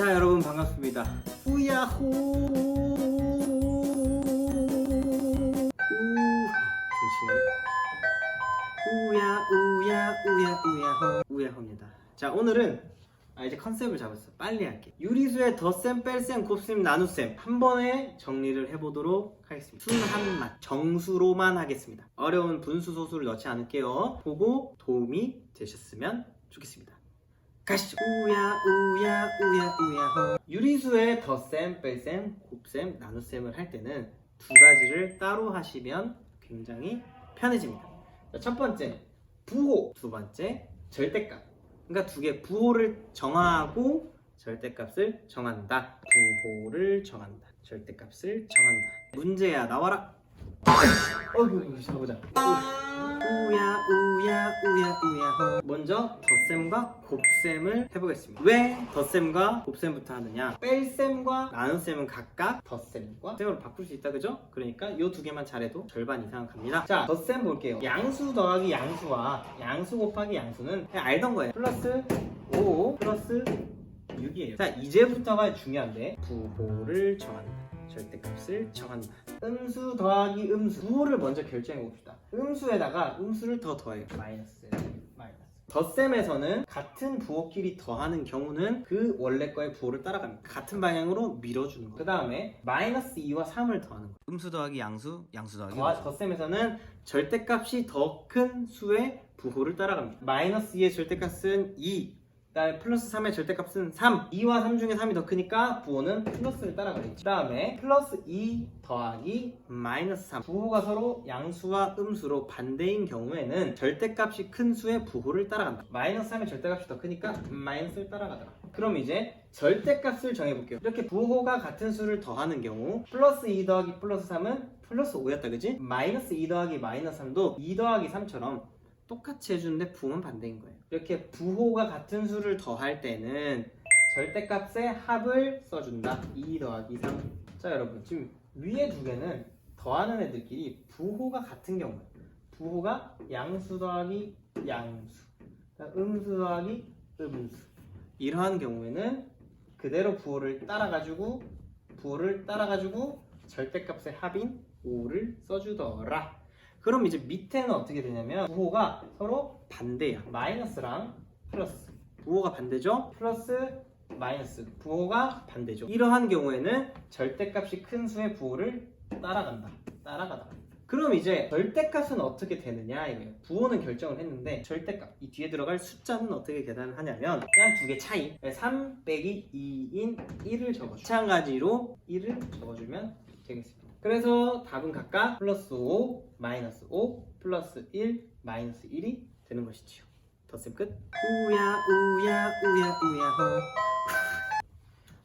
자 여러분 반갑습니다. 우야호. 우 우야 우야 우야 우야호. 우야호입니다. 자 오늘은 아, 이제 컨셉을 잡았어. 빨리 할게. 유리수의 덧셈 뺄셈 곱셈 나눗셈 한 번에 정리를 해보도록 하겠습니다. 순한맛. 정수로만 하겠습니다. 어려운 분수 소수를 넣지 않을게요. 보고 도움이 되셨으면 좋겠습니다 가시죠. 우야 우야 우야 우야 호. 유리수의 덧셈, 뺄셈, 곱셈, 나눗셈을 할 때는 두 가지를 따로 하시면 굉장히 편해집니다. 자, 첫 번째 부호, 두 번째 절대값. 그러니까 두 개 부호를 정하고 절대값을 정한다. 부호를 정한다. 절대값을 정한다. 문제야 나와라. 어휴, 자 보자. 먼저 덧셈과 곱셈을 해보겠습니다 왜 덧셈과 곱셈부터 하느냐 뺄셈과 나눗셈은 각각 덧셈과 셈으로 바꿀 수 있다 그죠? 그러니까 이 두 개만 잘해도 절반 이상 갑니다 자 덧셈 볼게요 양수 더하기 양수와 양수 곱하기 양수는 그냥 알던 거예요 플러스 5 플러스 6이에요 자 이제부터가 중요한데 부호를 정한다 절대값을 정한다. 음수 더하기 음수. 부호를 먼저 결정해 봅시다. 음수에다가 음수를 더 더해요. 마이너스. 덧셈에서는 같은 부호끼리 더하는 경우는 그 원래 거의 부호를 따라갑니다. 같은 방향으로 밀어주는 거. 그 다음에 마이너스 2와 3을 더하는 거. 음수 더하기 양수, 양수 더하기 더, 음수. 덧셈에서는 절대값이 더 큰 수의 부호를 따라갑니다. 마이너스 2의 절대값은 2. 그다음에 플러스 3의 절대값은 3. 2와 3 중에 3이 더 크니까 부호는 플러스를 따라가겠죠. 그 다음에 플러스 2 더하기 마이너스 3. 부호가 서로 양수와 음수로 반대인 경우에는 절대값이 큰 수의 부호를 따라간다. 마이너스 3의 절대값이 더 크니까 마이너스를 따라가더라. 그럼 이제 절대값을 정해볼게요. 이렇게 부호가 같은 수를 더하는 경우 플러스 2 더하기 플러스 3은 플러스 5였다 그지? 마이너스 2 더하기 마이너스 3도 2 더하기 3처럼 똑같이 해주는데 부호는 반대인 거예요. 이렇게 부호가 같은 수를 더할 때는 절대값의 합을 써준다. 2 더하기 3. 자 여러분 지금 위에 두 개는 더하는 애들끼리 부호가 같은 경우예요. 부호가 양수 더하기 양수, 음수 더하기 음수. 이러한 경우에는 그대로 부호를 따라가지고 부호를 따라가지고 절대값의 합인 5를 써주더라. 그럼 이제 밑에는 어떻게 되냐면 부호가 서로 반대야. 마이너스랑 플러스. 부호가 반대죠? 플러스 마이너스. 부호가 반대죠. 이러한 경우에는 절대값이 큰 수의 부호를 따라간다. 따라가다. 그럼 이제 절대값은 어떻게 되느냐 이거예요. 부호는 결정을 했는데 절대값 이 뒤에 들어갈 숫자는 어떻게 계산을 하냐면 그냥 두 개 차이 3 빼기 2인 1을 적어줘 마찬가지로 1을 적어주면 되겠습니다. 그래서 답은 각각 플러스 5, 마이너스 5, 플러스 1, 마이너스 1이 되는 것이지요. 덧셈 끝. 우야 우야 우야 우야호.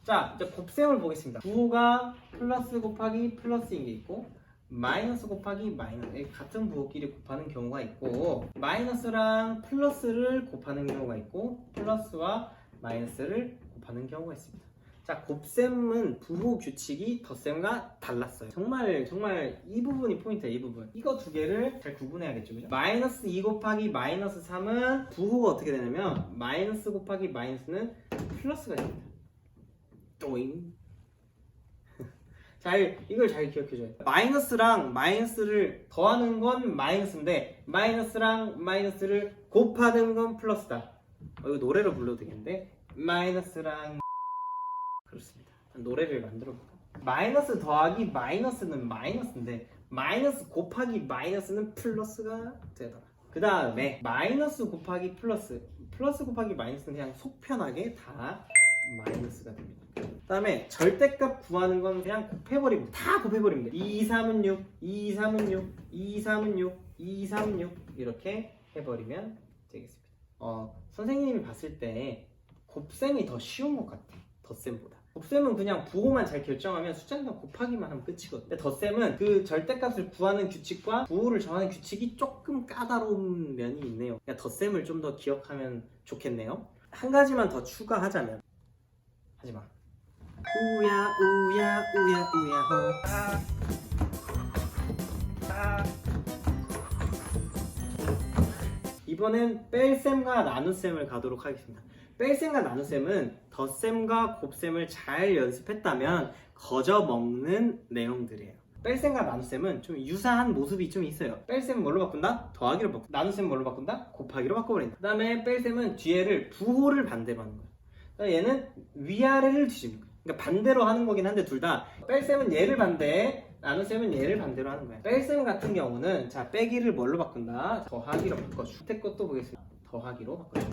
자 이제 곱셈을 보겠습니다. 부호가 플러스 곱하기 플러스인 게 있고 마이너스 곱하기 마이너스 이 같은 부호끼리 곱하는 경우가 있고 마이너스랑 플러스를 곱하는 경우가 있고 플러스와 마이너스를 곱하는 경우가 있습니다. 자 곱셈은 부호 규칙이 덧셈과 달랐어요. 정말 정말 이 부분이 포인트야 이 부분. 이거 두 개를 잘 구분해야겠죠, 그죠? 마이너스 2 곱하기 마이너스 3은 부호가 어떻게 되냐면 마이너스 곱하기 마이너스는 플러스가 됩니다. 또잉. 잘 이걸 잘 기억해줘요. 마이너스랑 마이너스를 더하는 건 마이너스인데 마이너스랑 마이너스를 곱하는 건 플러스다. 어, 이거 노래로 불러도 되겠는데 마이너스랑 그렇습니다. 노래를 만들어 볼까? 마이너스 더하기 마이너스는 마이너스인데 마이너스 곱하기 마이너스는 플러스가 되더라. 그 다음에 마이너스 곱하기 플러스 플러스 곱하기 마이너스는 그냥 속편하게 다 마이너스가 됩니다. 그 다음에 절대값 구하는 건 그냥 곱해버리면 다 곱해버리면 돼. 2, 3은 6, 2, 3은 6, 2, 3은 6, 2, 3은 6 이렇게 해버리면 되겠습니다. 어, 선생님이 봤을 때 곱셈이 더 쉬운 것 같아. 덧셈보다. 곱셈은 그냥 부호만 잘 결정하면 숫자만 곱하기만 하면 끝이거든. 근데 덧셈은 그 절대값을 구하는 규칙과 부호를 정하는 규칙이 조금 까다로운 면이 있네요. 그러니까 덧셈을 좀 더 기억하면 좋겠네요. 한 가지만 더 추가하자면 하지 마. 우야 우야 우야 우야호. 이번엔 뺄셈과 나눗셈을 가도록 하겠습니다. 뺄셈과 나눗셈은 덧셈과 곱셈을 잘 연습했다면 거저 먹는 내용들이에요. 뺄셈과 나눗셈은 좀 유사한 모습이 좀 있어요. 뺄셈은 뭘로 바꾼다? 더하기로 바꾼다. 나눗셈은 뭘로 바꾼다? 곱하기로 바꿔버린다. 그 다음에 뺄셈은 뒤에를 부호를 반대로 하는 거예요. 그러니까 얘는 위아래를 뒤집는 거예요. 그러니까 반대로 하는 거긴 한데 둘 다 뺄셈은 얘를 반대, 나눗셈은 얘를 반대로 하는 거예요. 뺄셈 같은 경우는 자 빼기를 뭘로 바꾼다? 더하기로 바꿔주. 밑에 것도 보겠습니다. 더하기로 바꿔주.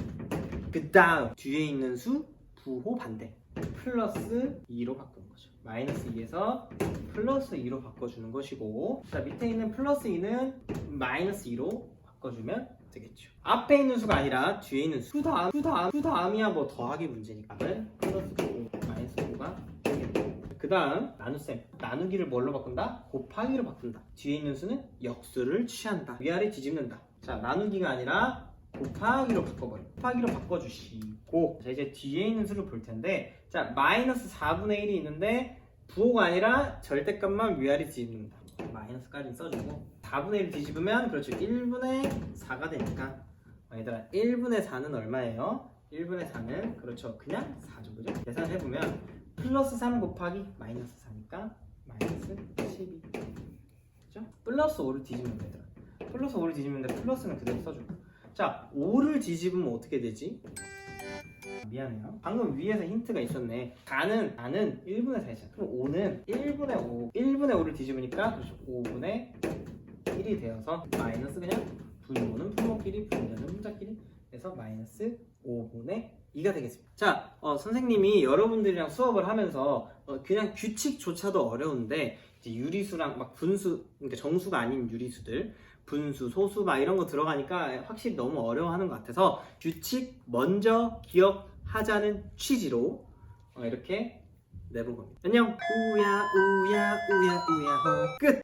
그 다음 뒤에 있는 수 부호 반대 플러스 2로 바꾸는 거죠. 마이너스 2에서 플러스 2로 바꿔주는 것이고 자 밑에 있는 플러스 2는 마이너스 2로 바꿔주면 되겠죠. 앞에 있는 수가 아니라 뒤에 있는 수 다음 수 다음 수 다음이야 뭐 더하기 문제니까 플러스 5 마이너스 5가 되겠고 그 다음 나눗셈 나누기를 뭘로 바꾼다? 곱하기로 바꾼다. 뒤에 있는 수는 역수를 취한다. 위아래 뒤집는다. 자 나누기가 아니라 곱하기로 바꿔버려. 곱하기로 바꿔주시고 자 이제 뒤에 있는 수를 볼 텐데 자 마이너스 4분의 1이 있는데 부호가 아니라 절대값만 위아래 뒤집는다. 마이너스까지 써주고 4분의 1 뒤집으면 그렇죠 1분의 4가 되니까 어, 얘들아 1분의 4는 얼마예요? 1분의 4는 그렇죠 그냥 4죠 그죠? 계산해보면 플러스 3 곱하기 마이너스 4니까 마이너스 12 그죠? 플러스 5를 뒤집으면 되더라 플러스 5를 뒤집는데 플러스는 그대로 써주고 자 5를 뒤집으면 어떻게 되지? 미안해요. 방금 위에서 힌트가 있었네. 4는 4는 1분의 4잖아. 그럼 5는 1분의 5. 1분의 5를 뒤집으니까 그렇죠. 5분의 1이 되어서 마이너스 그냥 분모는 분모끼리 분모는 분자끼리 해서 마이너스 5분의 2가 되겠습니다. 자, 어, 선생님이 여러분들이랑 수업을 하면서 어, 그냥 규칙조차도 어려운데 유리수랑 막 분수, 그러니까 정수가 아닌 유리수들 분수, 소수 막 이런 거 들어가니까 확실히 너무 어려워하는 것 같아서 규칙 먼저 기억하자는 취지로 어, 이렇게 내본 겁니다. 안녕. 우야 우야 우야 우야 호 끝.